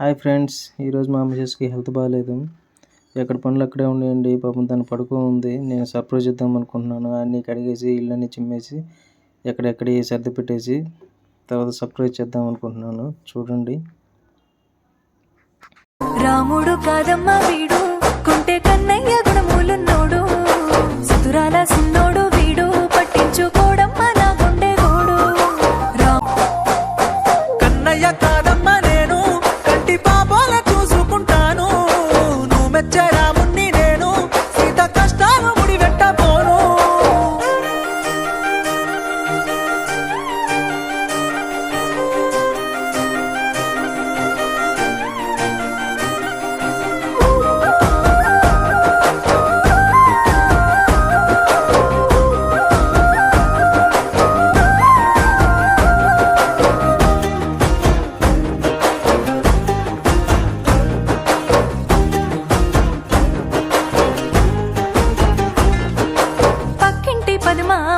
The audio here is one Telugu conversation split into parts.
హాయ్ ఫ్రెండ్స్ ఈరోజు మా మిసెస్కి హెల్త్ బాగాలేదు. ఎక్కడ పనులు అక్కడే ఉండేయండి పాపం తను పడుకో ఉంది నేను సర్ప్రైజ్ ఇద్దాం అనుకుంటున్నాను. అన్నీ కడిగేసి ఇళ్ళన్నీ చిమ్మేసి ఎక్కడెక్కడ సర్ది పెట్టేసి తర్వాత సర్ప్రైజ్ చేద్దాం అనుకుంటున్నాను. చూడండి. రాముడు కాదమ్మ వీడు కుంటే కన్నయ్య గుణములున్నోడు సుతురాల సిన్నోడు వీడు పట్టించుకోడమ్మ నా గుండె గోడు. రా- కన్నయ్య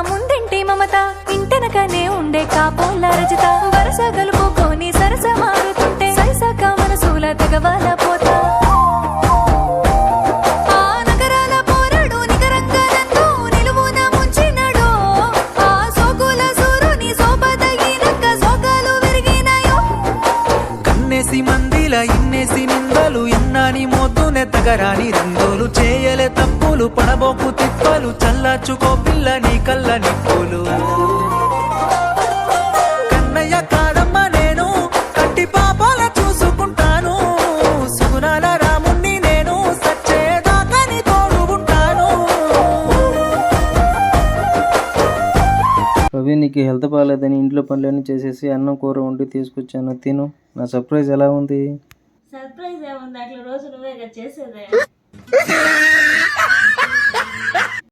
ముందంటే మమత ఇంటెనకనే ఉండే కాపోల రజిత. వరస కలుపుకొని సరస మారుతుంటే సరిసక మనసుల తెగవాల పోతా. మంది నగరాల ఇన్నేసి నిందలు ఎన్నాని మోతునే తగరాని రంగులు. చేయలే తప్పులు పడబోకు తిప్పలు చల్లార్చుకో పిల్ల నీ కళ్ళ నిప్పులు. నీకు హెల్త్ బాగాలేదని ఇంట్లో పనులన్నీ చేసేసి అన్నం కూర వండి తీసుకొచ్చాను. తిను. నా సర్ప్రైజ్ ఎలా ఉంది? సర్ప్రైజ్ ఏముంది? అట్లా రోజు నువ్వే చేసేదే.